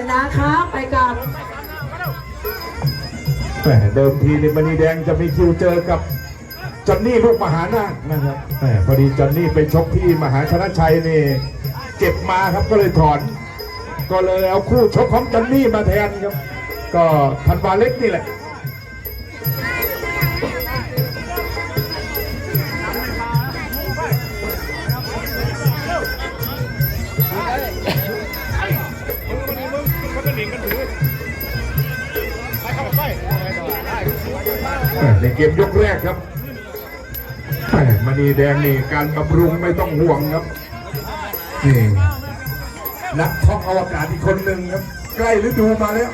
นนะครับไปกับแหมเดิมทีในมณีแดงจะมีคิวเจอกับจอนนี่ลูกมหานาคนะครับแหมพอดีจอนนี่ไปชกที่มหาชนะชัยนี่เจ็บมาครับก็เลยถอน ก็เลยเอาคู่ชกของจอนนี่มาแทนครับ ก็ธันวาเล็กนี่แหละ เกมยกแรกครับแมมณีแดงนี่การบำรุงไม่ต้องห่วงครับนี่นักท่องอวกาศอีกคนหนึ่งครับ ใกล้ฤดูมาแล้ว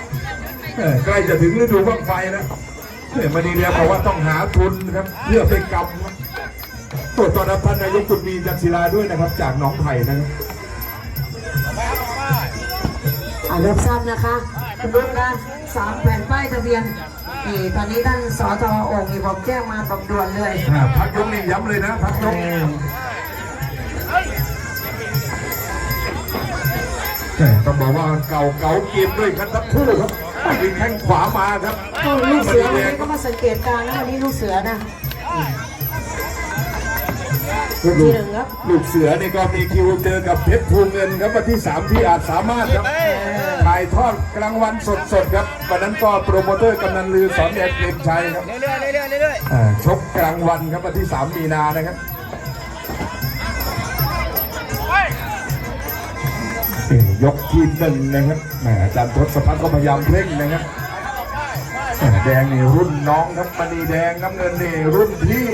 ใกล้จะถึงฤดูบ้างไฟแล้วแม่มณีแดงบอกว่าต้องหาทุนครับเพื่อไปกำครัวตอนรับท่านนายกคุณมีจันทร์ศิลาด้วยนะครับ จากหนองไผ่นะครับอ่ารับทราบนะคะคุณลุงนะสามแผ่นป้ายทะเบียน นี่ตอนนี้ท่านสอทอโองค์นี่ผมแจ้งมาตำด่วนเลยอ่าพักยกนี่ย้ำเลยนะพักยกแต่ต้องบอกว่าเก่าเก่าเกมด้วยกันทั้งคู่ครับมีแข้งขวามาครับก็ลูกเสือวันนี้ก็มาสังเกตการณ์นะวันนี้ลูกเสือนะลูกที่หนึ่งครับลูกเสือนี่ก็มีคิวเจอกับเพชรภูเงินครับวันที่3ที่อาจสามารถครับ ถ่ายทอดกลางวันสดๆครับวันนั้นก็โปรโมเตอร์กำนันลือสอนแดนเกมชัยครับเรื่อยๆเรื่อยๆเรื่อยอ่าชกกลางวันครับวันที่ 3 มีนานะครับนี่ยกที่หนึ่งนะครับแหมอาจารย์ทศพัฒน์ก็พยายามเร่งนะครับแหมแดงนี่รุ่นน้องครับมณีแดงน้ำเงินนี่รุ่นพี่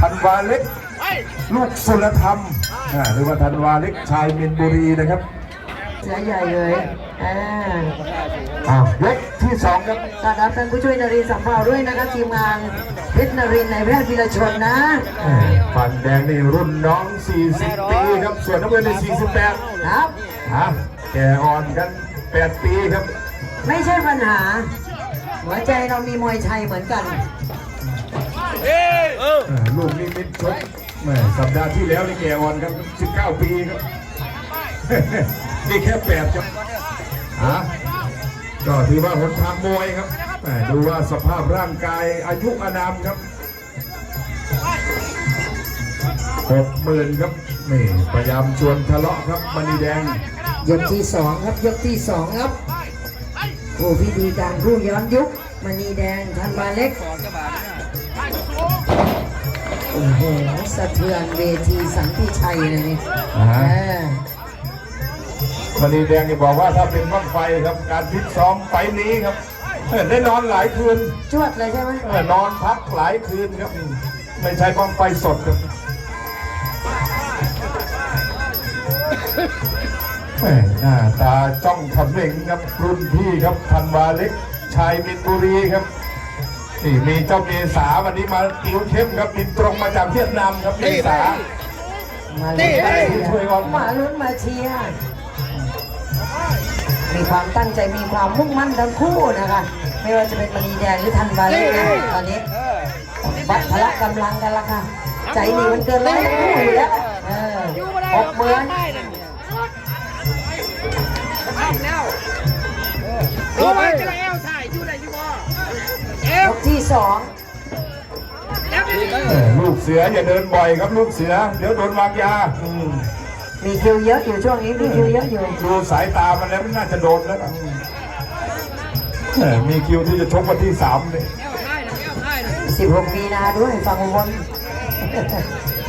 ธันวาเล็กลูกสุรธรรมอ่าหรือว่าธันวาเล็กชายมินบุรีนะครับเสือใหญ่เลย อ่าอ้าวยกที่สองครับต้อนรับท่านผู้ช่วยนรินทร์สัมภาวด้วยนะครับทีมงานเพชรนรินทร์ในแพทย์วีรชนนะอ่าฝั่งแดงนี่รุ่นน้อง 40 ปีครับ ส่วนน้ำเงินนี่48ครับ ฮะแกอ่อนกัน 8 ปีครับ ไม่ใช่ปัญหา หัวใจเรามีมวยไทยเหมือนกันๆเอออ่าลูกนิมิตชกแหม่สัปดาห์ที่แล้วนี่แกอ่อนครับ 19 ปีครับ นี่แค่8ครับ ฮะก็ถือว่าหนทางมวยครับแหม่ดูว่าสภาพร่างกายอายุอานามครับหกหมื่นครับนี่พยายามชวนทะเลาะครับมณีแดง ยกที่สองครับยกที่สองครับโอ้พิธีการผู้ย้อนยุคมณีแดงธันวาเล็กสอนเจ้าบ่าวเนี่ยโอ้โหสะเทือนเวทีสันติชัยเลยนี่อ่าเออ มณีแดงนี่บอกว่าถ้าเป็นบ้างไฟครับการพิษซ้อมไฟนี้ครับเออได้นอนหลายคืนจวดเลยใช่ไหมเออนอนพักหลายคืนครับไม่ใช่บ้างไฟสดครับแหม่หน้าตาจ้องขำเหม่งครับรุ่นพี่ครับธันวาเล็กชายมินบุรีครับนี่มีเจ้าเมษาวันนี้มาติวเข้มครับบินตรงมาจากเวียดนามครับเมษามาลุ้นได้ช่วยก่อนมาลุ้นมาเชียร์ มีความตั้งใจมีความมุ่งมั่นทั้งคู่นะคะ ไม่ว่าจะเป็นมณีแดงหรือธันวาเล็กนะตอนนี้เออวัดพละกำลังกันละค่ะ ใจนี่มันเกินร้อยคู่อยู่แล้วเอออยู่มาได้หกหมื่นได้นั่นเนี่ยข้ามแล้วเออรู้ไหมจะได้เอลถ่ายอยู่ไหนอยู่บ่เอวยกที่สองแล้วไปดิเออลูกเสืออย่าเดินบ่อยครับลูกเสือ เดี๋ยวโดนวางยาอื มมีคิวเยอะอยู่ช่วงนี้มีคิวเยอะอยู่ดูสายตามันแล้วมันน่าจะโดนแล้วล่ะเออมีคิวที่จะชกวันที่สามเลยเอลถ่ายนะเอลถ่ายนะ16มีนาด้วยฝั่งอุบล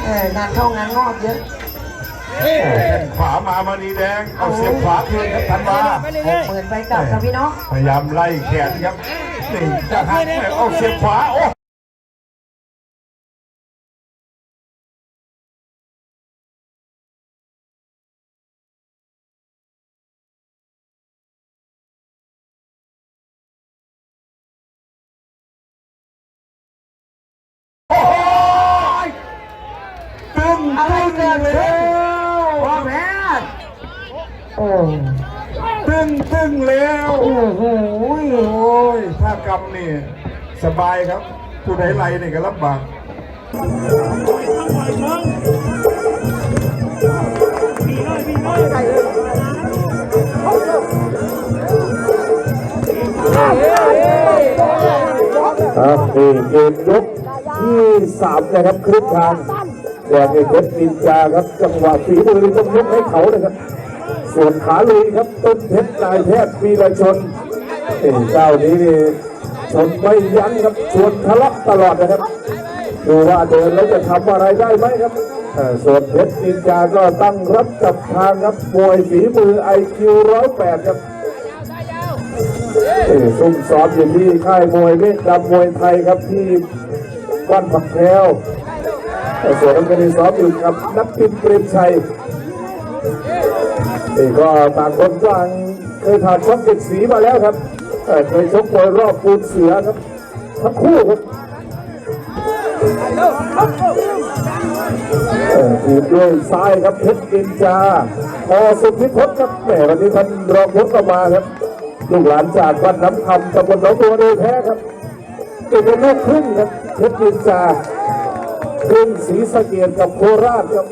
เอองานเข้างานงอกเยอะโอ้แข้งขวามามานีแดง เอาเสียบขวาคืนครับทันมาไปหเรื่กอยหมื่นไปกลับครับพี่น้องพยายามไล่แขนครับนี่จะหักแม่เอาเสียบขวาโอ้ากเลยพอแพ้โอ้ตึ้งตึ้งแล้วโอ้โหโอ้ยท่ากรรนี่สบายครับผู้ใดไรนี่ก็ลำบากครับเองเยกที่สามนะครับครึ่งทาง แดงเอกเพชรนินจาครับ จังหวะฝีมือต้องยกให้เขานะครับ ส่วนขาลุยครับต้นเพชรนายแพทย์วีรชนเอ้เจ้านี้นี่ชนไม่ยั้งครับชวนทะเลาะตลอดนะครับดูว่าเดินแล้วจะทำอะไรได้ไหมครับส่วนเพชรนินจาก็ตั้งรับจับทางครับมวยฝีมือไอคิวร้อยแปดครับเอ่อซุ่มซ้อมอยู่ที่ค่ายมวยเมฆดำมวยไทยครับที่บ้านผักแพรว แต่ส่วนน้ำกันซ้อมอยู่กับนักบินเปรมชัยนี่ก็ต่างคนต่างเคยผ่านชกเด็กสีมาแล้วครับเอ่อเคยชกมวยรอบปูนเสือครับทั้งคู่ครับถูกด้วยซ้ายครับเพชรกินจาพอสุดพิพจน์ครับแหมวันนี้ท่านรองยศก็มาครับลูกหลานจากวัดน้ำคำตำบลหนองบัวโดยแท้ครับเป็นลูกครึ่งครับเพชรกินจา ครึ่งศรีสะเกียดกับโคราชครับ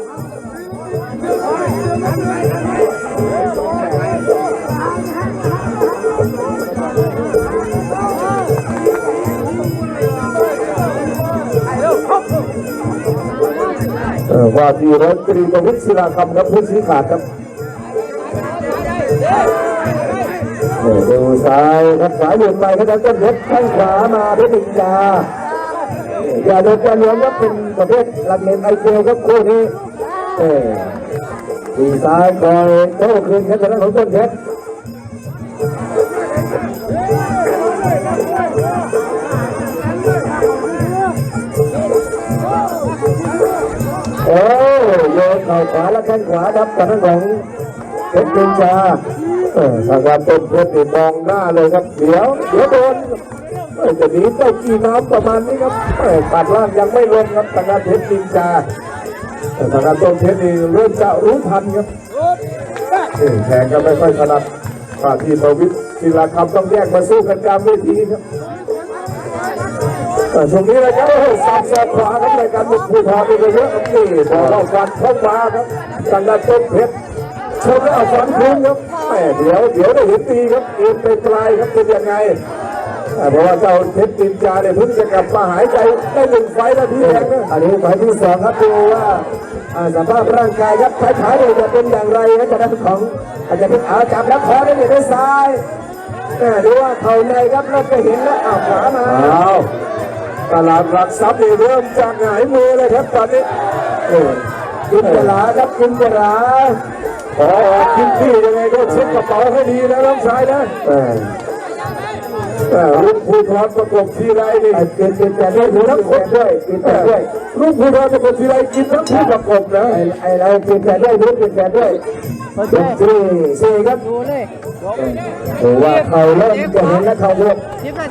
ว่าที่ร้อยตรีประวิตรศิลาคำครับผู้ชี้ขาดครับดูซ้ายครับสายหลุดไปครับต้นเพชรข้างขวามาเพชรดิจา อย่าโดนการรวมว่าเป็นประเภทหลักเล่นไอเกลครับคู่นี้เออดีซ้ายคอยโต้คืนครับทางด้านของต้นเพชรโอ้โยนเข่าขวาแล้วแข้งขวาดับกับทางของเพชรนินจาเออทางการต้นเพชรมองหน้าเลยครับเดี๋ยวเดี๋ยวโดน จะหนีเต้ากีน้ำประมาณนี้ครับเออปัดล่างยังไม่ลงครับทางารเพชรนินจาเออทางการต้นเพชรนี่เริ่มจะรู้ทันครับแข่งกันไม่ค่อยถนัดฝ่าที่ประวิตรศิลาคำต้องแยกมาสู้กันกลางเวทีครับเอ่อช่วงนี้นะครับโอ้โหสับสอกขวาครับในการบุกภูทรนี่ก็เยอะครับนี่พอเข้าฟันเข้ามาครับทางด้านต้นเพชรชนแล้วเอาฟันคืนครับแหมเดี๋ยวเดี๋ยวได้เห็นตีครับเอ็นไปปลายครับเป็นยังไง เพราะว่าเจ้าเพชรตินจาเนี่ยเพิ่งจะกลับมาหายใจได้หนึ่งไฟล์แล้วที่แรกนะอันนี้ไฟล์ที่สองครับดูว่าอ่าสภาพร่างกายครับท้ายๆเนี่ยจะเป็นอย่างไรนะจากด้านของอาจจะเป็นอาจับแล้วคอได้เนี่ยด้วยซ้ายแหมดูว่าเข่าในครับเริ่มจะเห็นแล้วอ้าวขวามาตลาดหลักทรัพย์นี่เริ่มจากหงายมือเลยครับตอนนี้เออกินกระลาครับกินกระลาพอออกกินที่ยังไงก็เช็คกระเป๋าให้ดีนะน้องชายนะเออเออ ลูกภูทรประกบทีไรนี่กินกินแต่ด้วยกินทั้งคนด้วยกินแต่ด้วยลูกภูทรประกบทีไรกินทั้งผู้ประกบนะไอเรากินแต่ด้วยลูกกินแต่ด้วยเป็นที่สี่ครับดูเลยถือว่าเขาเริ่มจะเห็นแล้วเขาเริ่ม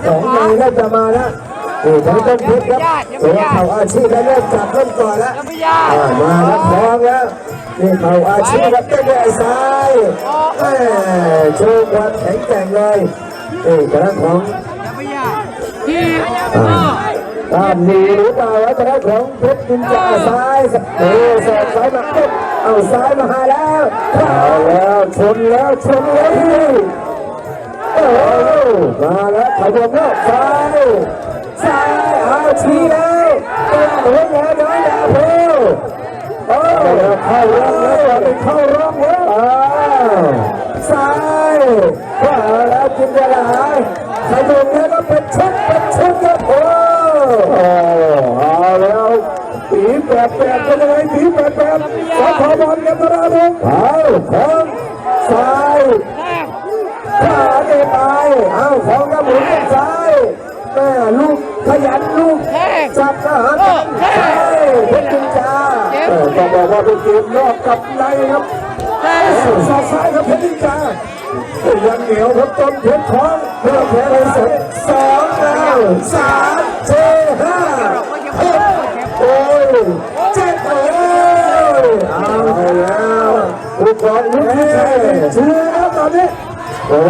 สองมือน่าจะมาแล้วโอ้ทั้งต้นเพชรครับถือว่าเขาอาชีพแล้วเริ่มจับเริ่มก่อนแล้วยังไม่ยากอ่ามาแล้วคล้องแล้วนี่เขาอาชีพครับเต้นด้วยไอ้ซ้ายแม่โชว์ความแข็งแกร่งเลย เอ้กระนั้นของยังไม่ยากที่ตามหนีหรือเปล่าวะกระนั้นของเพชรจินจาซ้ายโอ้สอดซ้ายมาปุ๊บเอาซ้ายมาหาแล้วเอาแล้วชนแล้วชนแล้วพี่โอ้มาแล้วขยับแล้วซ้ายซ้ายเอาชี้แล้วตัวหัวแหวน แล้วจินตลาขยุมแล้วก็เป็นชุดเป็นชุดครับโอ้โอ้เอาแล้วตีแบบแบบเป็นยังไงตีแบบแบบสอขบอลกันตราดงเอาของซ้ายขวาเดินไปเอาของกระหมุนเป็นซ้ายแม่ลูกขยันลูกจับทหารกันใช่เพชรจินจาเออต้องบอกว่าเป็นเกมนอกกับในครับสอดซ้ายครับเพชรนินจา ยังเหนียวครับต้นเพชรของเพื่อแพ้ไปสดสองแล้วสามเจ็ดห้าหกโอ้ยเจ็ดโอ้ยเอาไปแล้วลูกบอลลูกที่ใช่เชื่อแล้วตอนนี้โอ้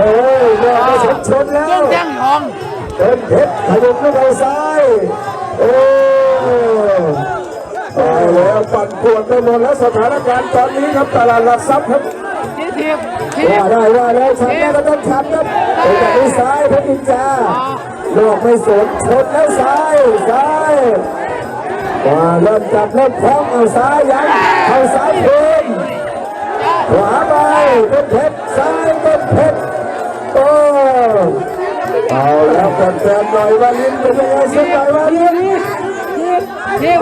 ยแม่ก็สมชนแล้วแจ้งทองต้นเพชรขยุบด้วยเขาซ้ายโอ้ตายแล้วปั่นปวดไปหมดแล้วสถานการณ์ตอนนี้ครับตลาดหลักทรัพย์ครับ ที่ทีบทีว่าบได้ว่าแล้วฉันได้ก็ต้องทำครับเอกนี้ซ้ายเพชรนินจาลอกไม่สนชนแล้วซ้ายซ้ายว่าเริ่มจับเริ่มคล้องเอาซ้ายยังเข้าซ้ายคืนขวาไปต้นเพชรซ้ายต้นเพชรโอ้เอาแล้วแฟนๆหน่อยวาลินเป็นยังไงสักหน่อยวาลิน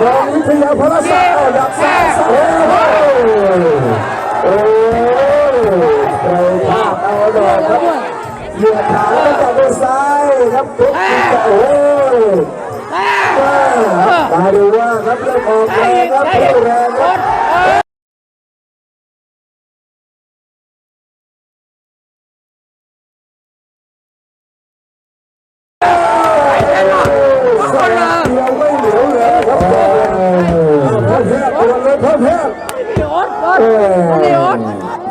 รองวิทยาพลศาสตร์เอาดักซ้ายซ้ายโอ้โห ใครพลาดเอาดอกครับเหยียบขาแล้วก็ไปซ้ายครับทุกทีจะโอ้ยมาดูว่าครับเริ่มออกแรงครับผู้แรงครับ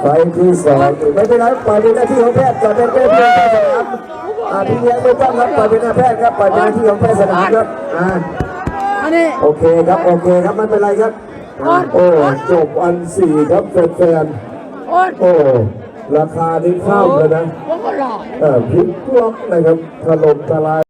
ไฟที่สองไม่เป็นไรปล่อยเป็นหน้าที่ของแพทย์จะเป็นแพทย์ที่แพทย์สนามอ่าพี่เลี้ยงไม่ต้องครับปล่อยเป็นหน้าแพทย์ครับปล่อยเป็นหน้าที่ของแพทย์สนามครับอ่าโอเคครับโอเคครับไม่เป็นไรครับโอ้จบอันสี่ครับแฟนๆโอ้ราคานี้ข้ามเลยนะเออพลิกล็อกนะครับถล่มทลาย